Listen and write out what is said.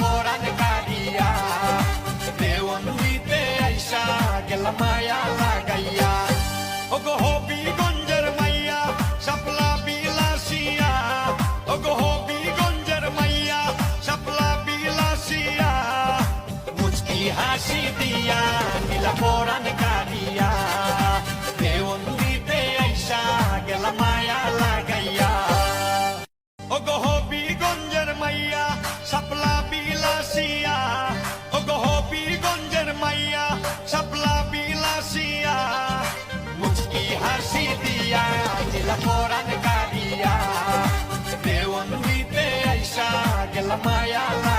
কোরআন কারিয়া দেওয়ান দিতে আইসা গেল মায়া লাগাইয়া ও গো হবিগঞ্জের মাইয়া সাপলা বিলাসিয়া ও গো হবিগঞ্জের মাইয়া সাপলা বিলাসিয়া মুচকি হাসি দিয়া নীলা কোরআন কারিয়া দেওয়ান দিতে আইসা গেল মায়া Maya.